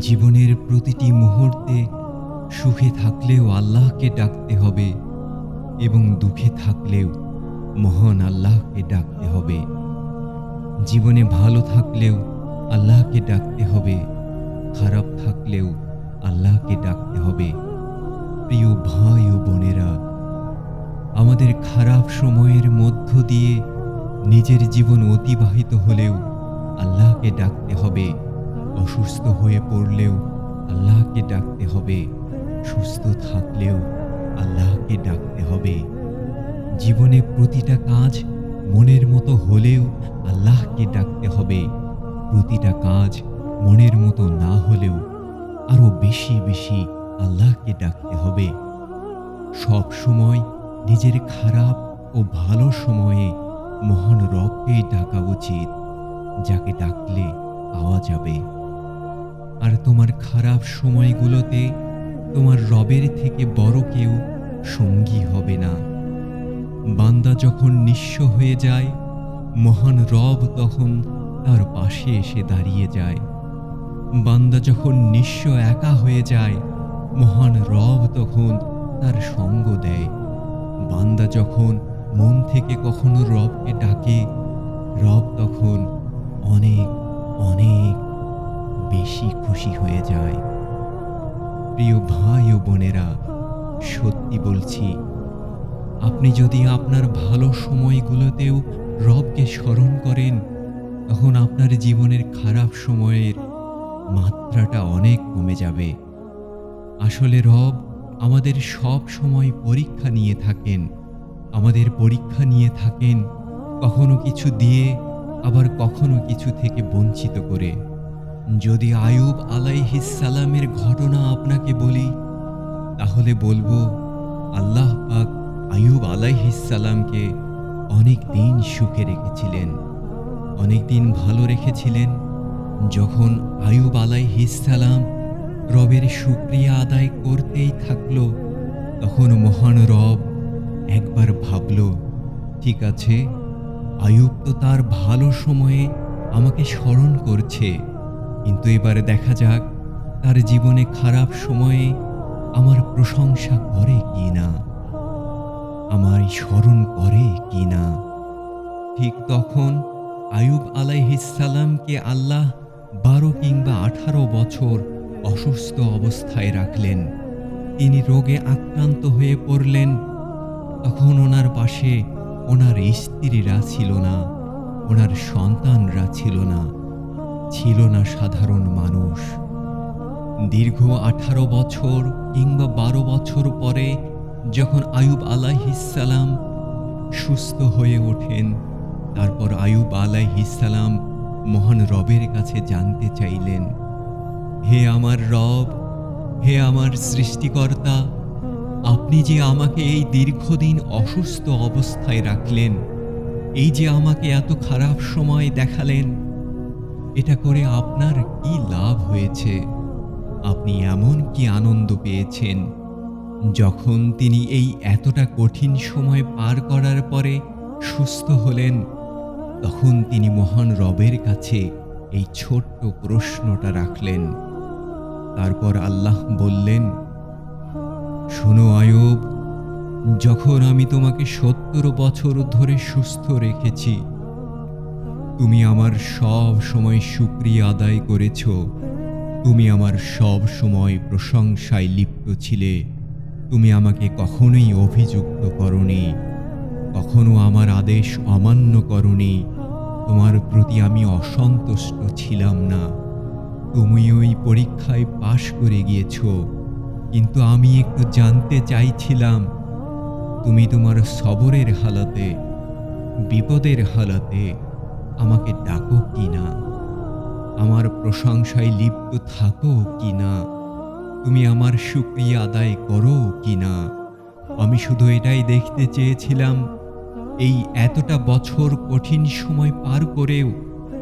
জীবনের প্রতিটি মুহূর্তে সুখে থাকলেও আল্লাহকে ডাকতে হবে এবং দুঃখে থাকলেও মহান আল্লাহকে ডাকতে হবে। জীবনে ভালো থাকলেও আল্লাহকে ডাকতে হবে, খারাপ থাকলেও আল্লাহকে ডাকতে হবে। প্রিয় ভাই ও বোনেরা, আমাদের খারাপ সময়ের মধ্য দিয়ে নিজের জীবন অতিবাহিত হলেও আল্লাহকে ডাকতে হবে। অসুস্থ হয়ে পড়লেও আল্লাহকে ডাকতে হবে। সুস্থ থাকলেও আল্লাহকে ডাকতে হবে। জীবনে প্রতিটা কাজ মনের মতো হলেও আল্লাহকে ডাকতে হবে। প্রতিটা কাজ মনের মতো না হলেও আরও বেশি বেশি আল্লাহকে ডাকতে হবে। সব সময় নিজের খারাপ ও ভালো সময়ে মহান রবকেই ডাকা উচিত, যাকে ডাকলে পাওয়া যাবে। আর তোমার খারাপ সময়গুলোতে তোমার রবের থেকে বড় কেউ সঙ্গী হবে না। বান্দা যখন নিঃস্ব হয়ে যায়, মহান রব তখন তার পাশে এসে দাঁড়িয়ে যায়। বান্দা যখন নিঃস্ব একা হয়ে যায়, মহান রব তখন তার সঙ্গ দেয়। বান্দা যখন মন থেকে কখনো রবকে ডাকে, রব তখন অনেক অনেক বেশি খুশি হয়ে যায়। প্রিয় ভাই ও বোনেরা, সত্যি বলছি, আপনি যদি আপনার ভালো সময়গুলোতেও রবকে স্মরণ করেন, তখন আপনার জীবনের খারাপ সময়ের মাত্রাটা অনেক কমে যাবে। আসলে রব আমাদের সব সময় পরীক্ষা নিয়ে থাকেন। আমাদের পরীক্ষা নিয়ে থাকেন কখনো কিছু দিয়ে, আবার কখনো কিছু থেকে বঞ্চিত করে। যদি আয়ুব আলাইহিসালামের ঘটনা আপনাকে বলি, তাহলে বলব, আল্লাহ পাক আয়ুব আলাইহিসালামকে অনেক দিন সুখে রেখেছিলেন, অনেক দিন ভালো রেখেছিলেন। যখন আয়ুব আলাইহিসালাম রবের শুক্রিয়া আদায় করতেই থাকল, তখন মহান রব একবার ভাবল, ঠিক আছে, আয়ুব তো তার ভালো সময়ে আমাকে স্মরণ করছে। কিন্তু এবারে দেখা যাক, তার জীবনে খারাপ সময়ে আমার প্রশংসা করে কি না আমায় স্মরণ করে কি না ঠিক তখন আয়ুব আলাইহিসালামকে আল্লাহ বারো কিংবা আঠারো বছর অসুস্থ অবস্থায় রাখলেন। তিনি রোগে আক্রান্ত হয়ে পড়লেন। তখন ওনার পাশে ওনার স্ত্রীরা ছিল না, ওনার সন্তানরা ছিল না। ছিল না সাধারণ মানুষ। দীর্ঘ আঠারো বছর কিংবা বারো বছর পরে যখন আয়ুব আলাইহিসালাম সুস্থ হয়ে ওঠেন, তারপর আয়ুব আলাইহিসালাম মহান রবের কাছে জানতে চাইলেন, হে আমার রব, হে আমার সৃষ্টিকর্তা, আপনি যে আমাকে এই দীর্ঘদিন অসুস্থ অবস্থায় রাখলেন, এই যে আমাকে এত খারাপ সময় দেখালেন এটা করে আপনার কি লাভ হয়েছে? আপনি এমন কি আনন্দ পেয়েছেন? যখন তিনি এই এতটা কঠিন সময় পার করার পরে সুস্থ হলেন, তখন তিনি মহান রবের কাছে এই ছোট্ট প্রশ্নটা রাখলেন। তারপর আল্লাহ বললেন, শোনো আয়ব, যখন আমি তোমাকে সত্তর বছর ধরে সুস্থ রেখেছি তুমি আমার সব সময় সুক্রিয়া আদায় করেছ। তুমি আমার সব সময় প্রশংসায় লিপ্ত ছিলে। তুমি আমাকে কখনোই অভিযুক্ত করনি। কখনো আমার আদেশ অমান্য করনি। তোমার প্রতি আমি অসন্তুষ্ট ছিলাম না। তুমি ওই পরীক্ষায় পাশ করে গিয়েছ। কিন্তু আমি একটু জানতে চাইছিলাম, তুমি তোমার সবরের হালাতে, বিপদের হালাতে আমাকে ডাকো কি না? আমার প্রশংসায় লিপ্ত থাকো কি না? তুমি আমার সুক্রিয়া আদায় করো কি না? আমি শুধু এটাই দেখতে চেয়েছিলাম, এই এতটা বছর কঠিন সময় পার করেও,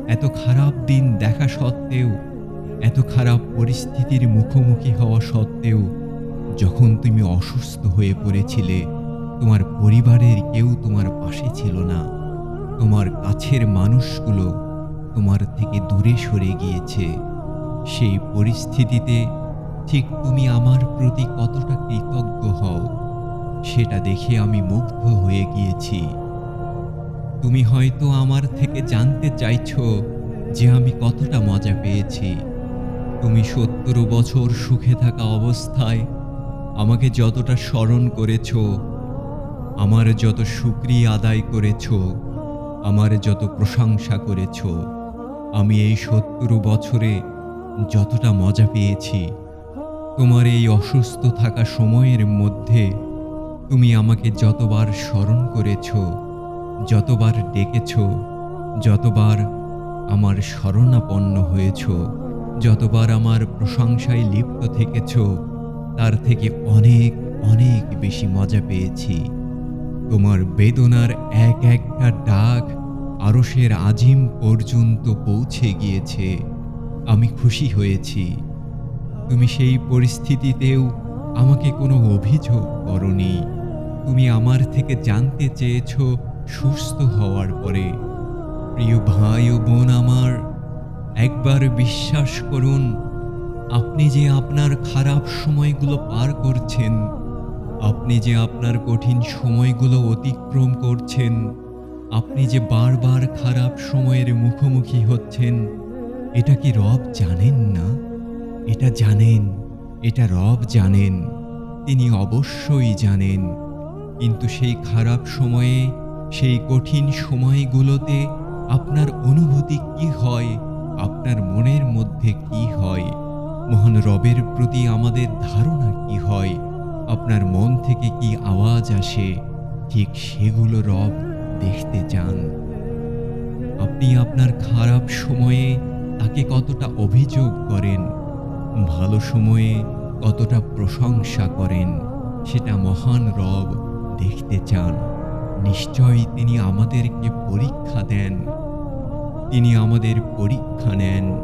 এত খারাপ দিন দেখা সত্ত্বেও, এত খারাপ পরিস্থিতির মুখোমুখি হওয়া সত্ত্বেও, যখন তুমি অসুস্থ হয়ে পড়েছিলে, তোমার পরিবারের কেউ তোমার পাশে ছিল না। তোমার কাছের মানুষগুলো তোমার থেকে দূরে সরে গিয়েছে। সেই পরিস্থিতিতে ঠিক তুমি আমার প্রতি কতটা কৃতজ্ঞ হও, সেটা দেখে আমি মুগ্ধ হয়ে গিয়েছি। তুমি হয়তো আমার থেকে জানতে চাইছো যে আমি কতটা মজা পেয়েছি। তুমি সত্তর বছর সুখে থাকা অবস্থায় আমাকে যতটা স্মরণ করেছ, আমার যত সুক্রিয়া আদায় করেছ আমার যত প্রশংসা করেছ, আমি এই সত্তর বছরে যতটা মজা পেয়েছি, তোমার এই অসুস্থ থাকা সময়ের মধ্যে তুমি আমাকে যতবার স্মরণ করেছ, যতবার ডেকেছ, যতবার আমার শরণাপন্ন হয়েছ, যতবার আমার প্রশংসায় লিপ্ত থেকেছ, তার থেকে অনেক অনেক বেশি মজা পেয়েছি। তোমার বেদনার এক একটা ডাক আরশের আজিম পর্যন্ত পৌঁছে গিয়েছে। আমি খুশি হয়েছি। তুমি সেই পরিস্থিতিতেও আমাকে কোনো অভিযোগ করনি। তুমি আমার থেকে জানতে চেয়েছ সুস্থ হওয়ার পরে। প্রিয় ভাই ও বোন আমার, একবার বিশ্বাস করুন, আপনি যে আপনার খারাপ সময়গুলো পার করছেন আপনি যে আপনার কঠিন সময়গুলো অতিক্রম করছেন, আপনি যে বারবার খারাপ সময়ের মুখোমুখি হচ্ছেন, এটা কি রব জানেন না? এটা জানেন, এটা রব জানেন, তিনি অবশ্যই জানেন। কিন্তু সেই খারাপ সময়ে, সেই কঠিন সময়গুলোতে আপনার অনুভূতি কি হয়, আপনার মনের মধ্যে কি হয়, মহান রবের প্রতি আমাদের ধারণা কি হয় আপনার মন থেকে কি আওয়াজ আসে? ঠিক সেগুলো রব দেখতে চান। আপনি আপনার খারাপ সময়ে তাকে কতটা অভিযোগ করেন? ভালো সময়ে কতটা প্রশংসা করেন? সেটা মহান রব দেখতে চান। নিশ্চয়ই তিনি আমাদেরকে পরীক্ষা দেন। তিনি আমাদের পরীক্ষা নেন।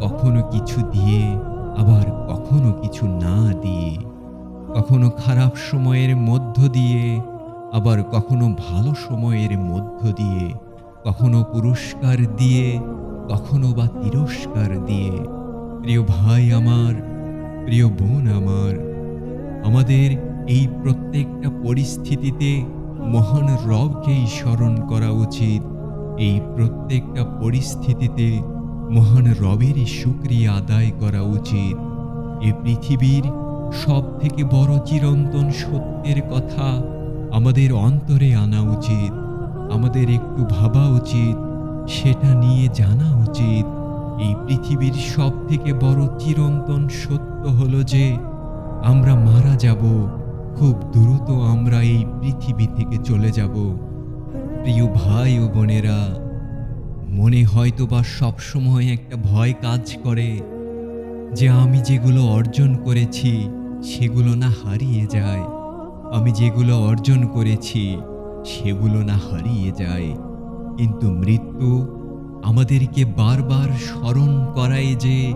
কখনো কিছু দিয়ে, আবার কখনো কিছু না দিয়ে। কখনো খারাপ সময়ের মধ্য দিয়ে, আবার কখনো ভালো সময়ের মধ্য দিয়ে, কখনো পুরস্কার দিয়ে, কখনো বা তিরস্কার দিয়ে। প্রিয় ভাই আমার, প্রিয় বোন আমার, আমাদের এই প্রত্যেকটা পরিস্থিতিতে মহান রবকেই স্মরণ করা উচিত। এই প্রত্যেকটা পরিস্থিতিতে মহান রবেরই শুক্রিয়া আদায় করা উচিত। এ পৃথিবীর সব থেকে বড় চিরন্তন সত্যের কথা আমাদের অন্তরে আনা উচিত। আমাদের একটু ভাবা উচিত, সেটা নিয়ে জানা উচিত। এই পৃথিবীর সব থেকে বড় চিরন্তন সত্য হলো যে, আমরা মারা যাব, খুব দ্রুত আমরা এই পৃথিবী থেকে চলে যাব। প্রিয় ভাই ও বোনেরা, মনে হয়তো বা সবসময় একটা ভয় কাজ করে যে আমি যেগুলো অর্জন করেছি সেগুলো না হারিয়ে যায়। আমি যেগুলো অর্জন করেছি, সেগুলো না হারিয়ে যায়। কিন্তু মৃত্যু আমাদেরকে বারবার স্মরণ করায় যে,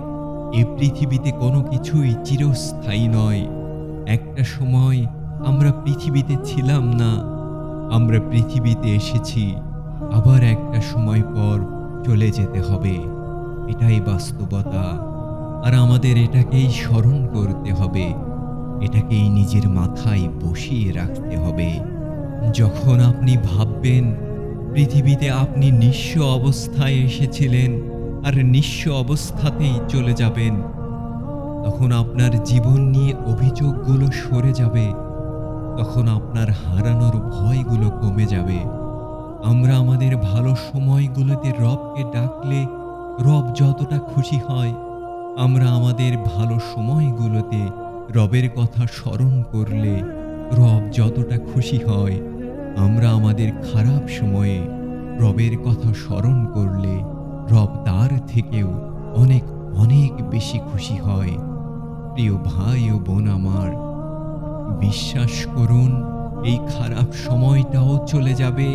এ পৃথিবীতে কোনো কিছুই চিরস্থায়ী নয়। একটা সময় আমরা পৃথিবীতে ছিলাম না, আমরা পৃথিবীতে এসেছি। আবার একটা সময় পর চলে যেতে হবে। এটাই বাস্তবতা। আর আমাদের এটাকেই স্মরণ করতে হবে। এটাকেই নিজের মাথায় বসিয়ে রাখতে হবে। যখন আপনি ভাববেন, পৃথিবীতে আপনি নিঃস্ব অবস্থায় এসেছিলেন আর নিঃস্ব অবস্থাতেই চলে যাবেন, তখন আপনার জীবন নিয়ে অভিযোগগুলো সরে যাবে, তখন আপনার হারানোর ভয়গুলো কমে যাবে। আমরা আমাদের ভালো সময়গুলোতে রবকে ডাকলে রব যতটা খুশি হয়, আমরা আমাদের ভালো সময়গুলোতে রবের কথা স্মরণ করলে রব যতটা খুশি হয়, আমরা আমাদের খারাপ সময়ে রবের কথা স্মরণ করলে রব তার থেকেও অনেক অনেক বেশি খুশি হয়। প্রিয় ভাই ও বোন আমার, বিশ্বাস করুন, এই খারাপ সময়টাও চলে যাবে,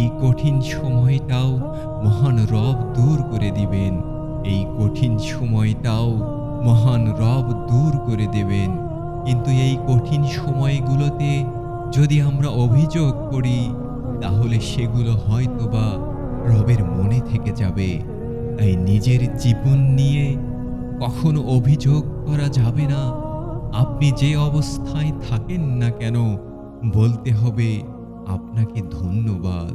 এই কঠিন সময়টাও মহান রব দূর করে দিবেন, এই কঠিন সময়টাও মহান রব দূর করে দেবেন। কিন্তু এই কঠিন সময়গুলোতে যদি আমরা অভিযোগ করি, তাহলে সেগুলো হয়তোবা রবের মনে থেকে যাবে। তাই নিজের জীবন নিয়ে কখনো অভিযোগ করা যাবে না। আপনি যে অবস্থায় থাকেন না কেন, বলতে হবে, আপনাকে ধন্যবাদ।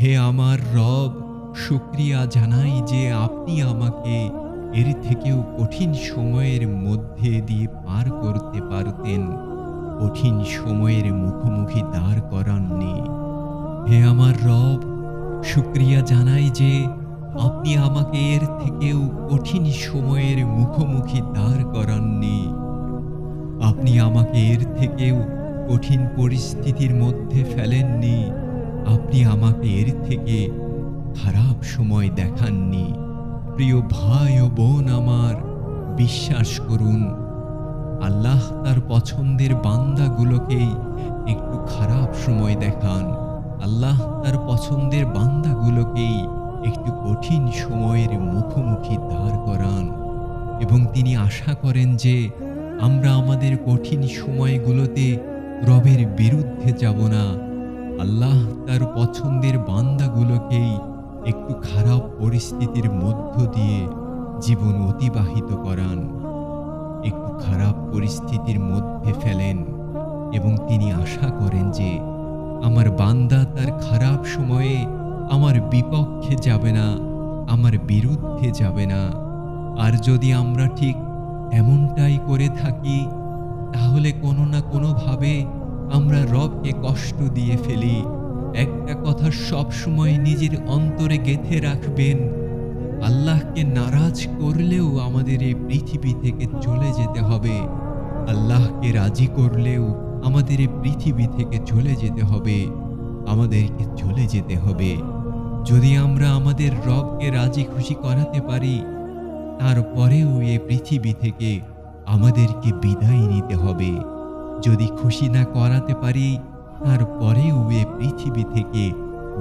হে আমার রব, শুক্রিয়া জানাই যে আপনি আমাকে এর থেকেও কঠিন সময়ের মধ্যে দিয়ে পার করতে পারতেন। কঠিন সময়ের মুখোমুখি দাঁড় করাননি। হে আমার রব, শুক্রিয়া জানাই যে আপনি আমাকে এর থেকেও কঠিন সময়ের মুখোমুখি দাঁড় করাননি। আপনি আমাকে এর থেকেও কঠিন পরিস্থিতির মধ্যে ফেলেননি। আপনি আমাকে এর থেকে খারাপ সময় দেখাননি। প্রিয় ভাই ও বোন আমার, বিশ্বাস করুন, আল্লাহ তার পছন্দের বান্দাগুলোকেই একটু খারাপ সময় দেখান। আল্লাহ তার পছন্দের বান্দাগুলোকেই একটু কঠিন সময়ের মুখোমুখি দাঁড় করান এবং তিনি আশা করেন যে আমরা আমাদের কঠিন সময়গুলোতে রবের বিরুদ্ধে যাব না। আল্লাহ তার পছন্দের বান্দাগুলোকেই একটু খারাপ পরিস্থিতির মধ্য দিয়ে জীবন অতিবাহিত করান। একটু খারাপ পরিস্থিতির মধ্যে ফেলেন এবং তিনি আশা করেন যে আমার বান্দা তার খারাপ সময়ে আমার বিপক্ষে যাবে না, আমার বিরুদ্ধে যাবে না। আর যদি আমরা ঠিক এমনটাই করে থাকি, তাহলে কোনো না কোনোভাবে আমরা রবকে কষ্ট দিয়ে ফেলি। একটা কথা সব সময় নিজের অন্তরে গেথে রাখবেন। আল্লাহকে নারাজ করলেও আমাদের এই পৃথিবী থেকে চলে যেতে হবে। আল্লাহকে রাজি করলেও আমাদের এই পৃথিবী থেকে চলে যেতে হবে। আমাদেরকে চলে যেতে হবে। যদি আমরা আমাদের রবকে রাজি খুশি করাতে পারি, তারপরেও এ পৃথিবী থেকে আমাদেরকে বিদায় নিতে হবে। যদি খুশি না করাতে পারি তারপরেও এ পৃথিবী থেকে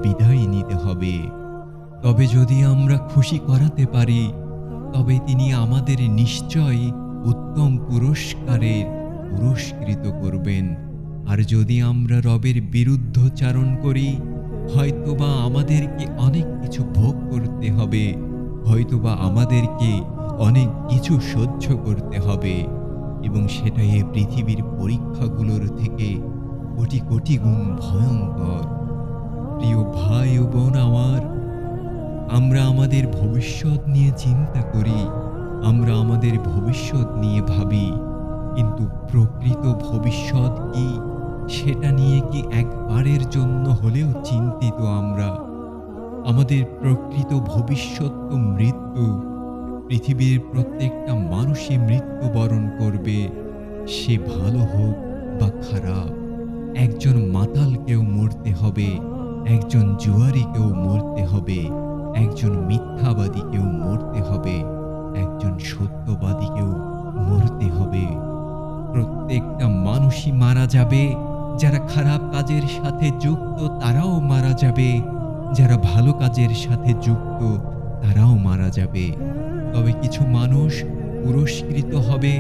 বিদায় নিতে হবে। তবে যদি আমরা খুশি করাতে পারি, তবে তিনি আমাদের নিশ্চয় উত্তম পুরস্কারের পুরস্কৃত করবেন। আর যদি আমরা রবের বিরুদ্ধচারণ করি, হয়তোবা আমাদেরকে অনেক কিছু ভোগ করতে হবে, হয়তোবা আমাদেরকে অনেক কিছু সহ্য করতে হবে। এবং সেটাই পৃথিবীর পরীক্ষাগুলোর থেকে কোটি কোটি গুণ ভয়ঙ্কর। প্রিয় ভাই ও বোন আমার, আমরা আমাদের ভবিষ্যৎ নিয়ে চিন্তা করি, আমরা আমাদের ভবিষ্যৎ নিয়ে ভাবি, কিন্তু প্রকৃত ভবিষ্যৎ কি, সেটা নিয়ে কি একবারের জন্য হলেও চিন্তিত আমরা। আমাদের প্রকৃত ভবিষ্যৎ তো মৃত্যু, পৃথিবীর প্রত্যেকটা মানুষই মৃত্যুবরণ করবে, সে ভালো হোক বা খারাপ। একজন মাতালকেও মরতে হবে, একজন জুয়ারিকেও মরতে হবে, একজন মিথ্যাবাদীকেও মরতে হবে, একজন সত্যবাদীকেও মরতে হবে। প্রত্যেকটা মানুষই মারা যাবে, যারা খারাপ কাজের সাথে যুক্ত, তারাও মারা যাবে, যারা ভালো কাজের সাথে যুক্ত, তারাও মারা যাবে। তবে কিছু মানুষ পুরস্কৃত হবে,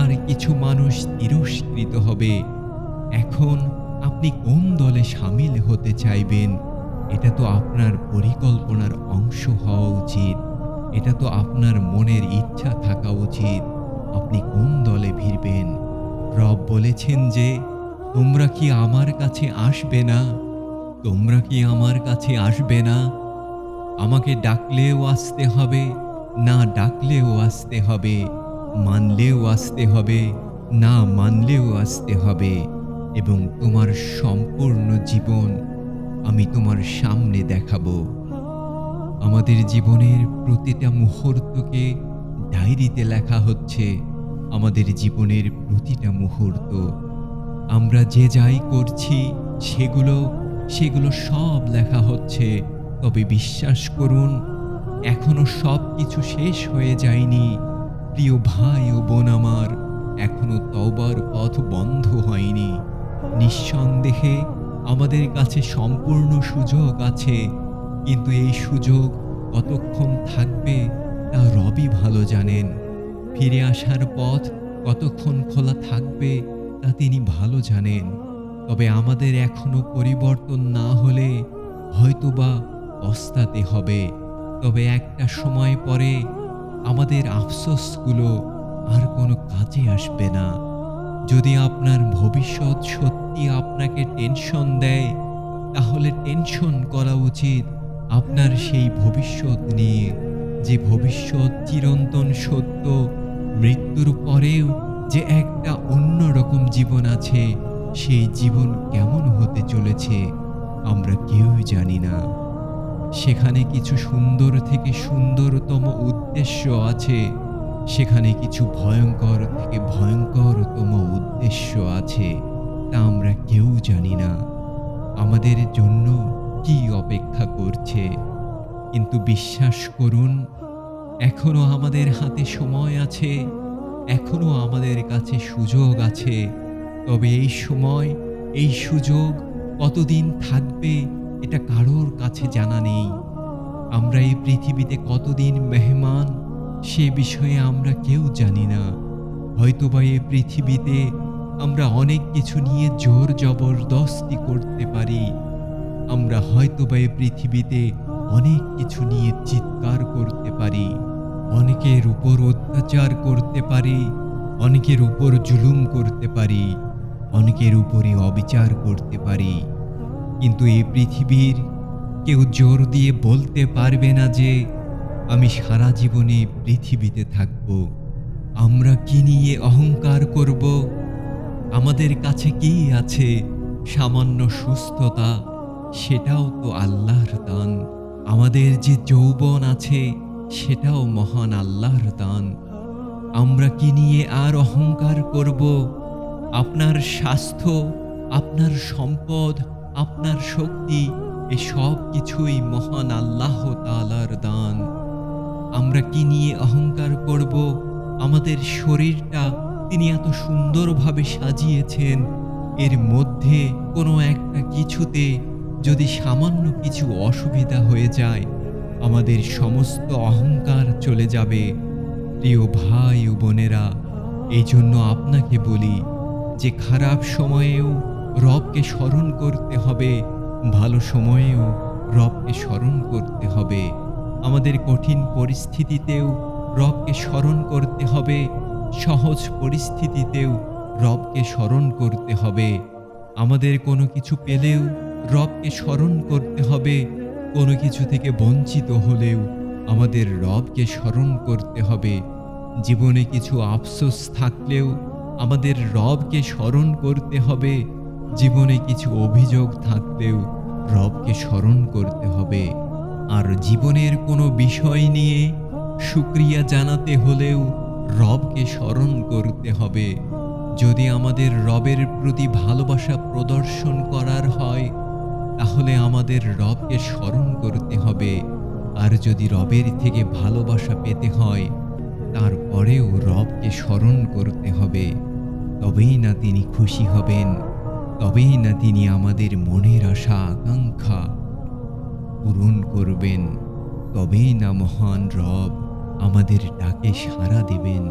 আর কিছু মানুষ তিরস্কৃত হবে। এখন আপনি কোন দলে সামিল হতে চাইবেন? এটা তো আপনার পরিকল্পনার অংশ হওয়া উচিত। এটা তো আপনার মনের ইচ্ছা থাকা উচিত। আপনি কোন দলে ভিড়বেন? রব বলেছেন যে, তোমরা কি আমার কাছে আসবে না? তোমরা কি আমার কাছে আসবে না? আমাকে ডাকলেও আসতে হবে, না ডাকলেও আসতে হবে, মানলেও আসতে হবে, না মানলেও আসতে হবে। এবং তোমার সম্পূর্ণ জীবন আমি তোমার সামনে দেখাবো। আমাদের জীবনের প্রতিটা মুহূর্তকে ডায়েরিতে লেখা হচ্ছে, আমাদের জীবনের প্রতিটা মুহূর্ত। আমরা যে যাই করছি, সেগুলো সেগুলো সব লেখা হচ্ছে। তবে বিশ্বাস করুন, এখনও সব কিছু শেষ হয়ে যায়নি। প্রিয় ভাই ও বোন আমার, এখনও তওবার পথ বন্ধ হয়নি। নিঃসন্দেহে আমাদের কাছে সম্পূর্ণ সুযোগ আছে, কিন্তু এই সুযোগ কতক্ষণ থাকবে তা রবই ভালো জানেন। ফিরে আসার পথ কতক্ষণ খোলা থাকবে তা তিনি ভালো জানেন। তবে আমাদের এখনও পরিবর্তন না হলে হয়তোবা পস্তাতে হবে। তবে একটা সময় পরে আমাদের আফসোসগুলো আর কোনো কাজে আসবে না। যদি আপনার ভবিষ্যৎ সত্যি আপনাকে টেনশন দেয়, তাহলে টেনশন করা উচিত আপনার সেই ভবিষ্যৎ নিয়ে। যে ভবিষ্যৎ চিরন্তন সত্য, মৃত্যুর পরেও যে একটা অন্য রকম জীবন আছে, সেই জীবন কেমন হতে চলেছে আমরা কেউই জানি না। সেখানে কিছু সুন্দর থেকে সুন্দরতম উদ্দেশ্য আছে। সেখানে কিছু ভয়ঙ্কর থেকে ভয়ঙ্করতম উদ্দেশ্য আছে তা আমরা কেউ জানি না। আমাদের জন্য কি অপেক্ষা করছে? কিন্তু বিশ্বাস করুন, এখনও আমাদের হাতে সময় আছে, এখনও আমাদের কাছে সুযোগ আছে। তবে এই সময়, এই সুযোগ কতদিন থাকবে এটা কারোর কাছে জানা নেই। আমরা এই পৃথিবীতে কতদিন মেহমান সে বিষয়ে আমরা কেউ জানি না। হয়তোবা এই পৃথিবীতে আমরা অনেক কিছু নিয়ে জোর জবরদস্তি করতে পারি। আমরা হয়তোবা এই পৃথিবীতে অনেক কিছু নিয়ে চিৎকার করতে পারি। অনেকের উপর অত্যাচার করতে পারি। অনেকের উপর জুলুম করতে পারি। অনেকের উপরে অবিচার করতে পারি। কিন্তু এই পৃথিবীর কেউ জোর দিয়ে বলতে পারবে না যে আমি সারা জীবনে পৃথিবীতে থাকব। আমরা কি নিয়ে অহংকার করব? আমাদের কাছে কি আছে সামান্য সুস্থতা? সেটাও তো আল্লাহর দান। আমাদের যে যৌবন আছে, সেটাও মহান আল্লাহর দান। আমরা কি নিয়ে আর অহংকার করব? আপনার স্বাস্থ্য, আপনার সম্পদ, আপনার শক্তি এ সব কিছুই মহান আল্লাহ তালার দান। আমরা কি নিয়ে অহংকার করব? আমাদের শরীরটা তিনি এত সুন্দরভাবে সাজিয়েছেন। এর মধ্যে কোনো একটা কিছুতে যদি সামান্য কিছু অসুবিধা হয়ে যায়, আমাদের সমস্ত অহংকার চলে যাবে। প্রিয় ভাই ও বোনেরা এই জন্য আপনাকে বলি, যে খারাপ সময়েও রবকে স্মরণ করতে হবে, ভালো সময়েও রবকে স্মরণ করতে হবে। আমাদের কঠিন পরিস্থিতিতেও রবকে স্মরণ করতে হবে, সহজ পরিস্থিতিতেও রবকে স্মরণ করতে হবে। আমাদের কোনো কিছু পেলেও রবকে স্মরণ করতে হবে, কোনো কিছু থেকে বঞ্চিত হলেও আমাদের রবকে স্মরণ করতে হবে। জীবনে কিছু আফসোস থাকলেও আমাদের রবকে স্মরণ করতে হবে, জীবনে কিছু অভিযোগ থাকলেও রবকে স্মরণ করতে হবে। আর জীবনের কোনো বিষয় নিয়ে সুক্রিয়া জানাতে হলেও রবকে স্মরণ করতে হবে। যদি আমাদের রবের প্রতি ভালোবাসা প্রদর্শন করার হয়, তাহলে আমাদের রবকে স্মরণ করতে হবে। আর যদি রবের থেকে ভালোবাসা পেতে হয়, তারপরেও রবকে স্মরণ করতে হবে। তবেই না তিনি খুশি হবেন, তবেই না তিনি আমাদের মনের আশা, আকাঙ্ক্ষা পূরণ করবেন। তবেই না মহান রব আমাদের ডাকে সাড়া দেবেন।